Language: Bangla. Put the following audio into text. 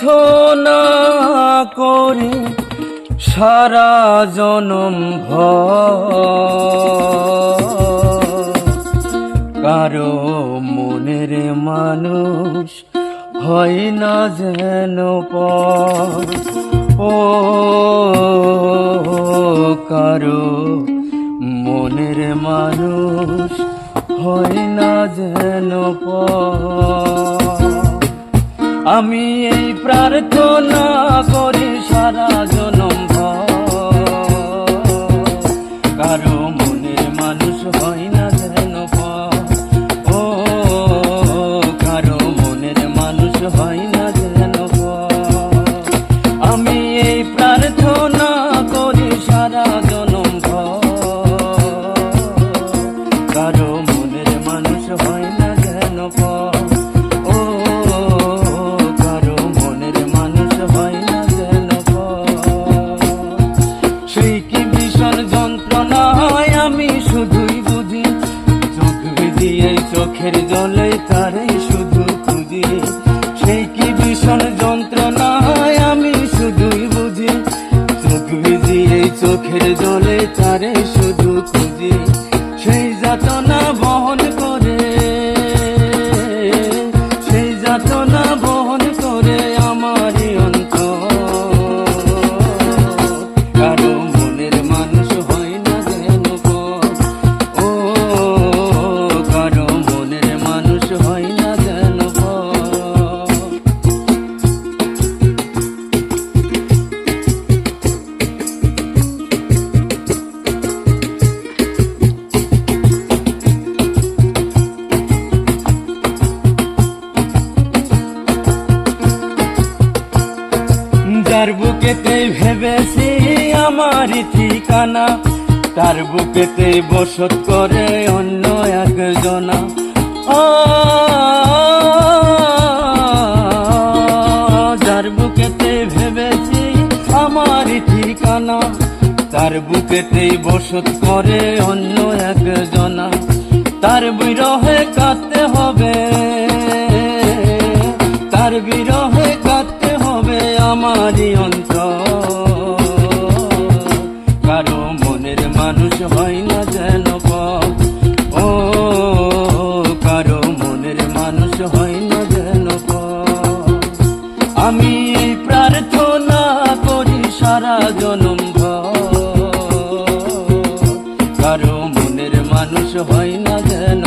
প্রার্থনা করি সারা জনম কারও মনের মানুষ হয় না যেন ও কারও মনের মানুষ হয় না যেন পর। আমি এই প্রার্থনা করি সারা জনম চোখের জলে তারে শুধু খুঁজি। সেই কি ভীষণ যন্ত্রণা হয় আমি শুধুই বুঝি। চোখ ভিজিয়ে চোখের জলে তারে শুধু খুঁজি। সেই যাতনা বহন বুকেতে ভেবেছি আমার ঠিকানা। তার বুকেতে বসত করে অন্য একজনা। যার বুকেতে ভেবেছি আমার ঠিকানা। তার বুকেতে বসত করে অন্য একজনা। তার বিরহে কাঁদতে হবে। তার বিরহে আমারই অন্তর কারও মনের মানুষ হয় না যেন। ও, কারও মনের মানুষ হয় না যেন আমি প্রার্থনা করি সারা জনম। কারও মনের মানুষ হয় না যেন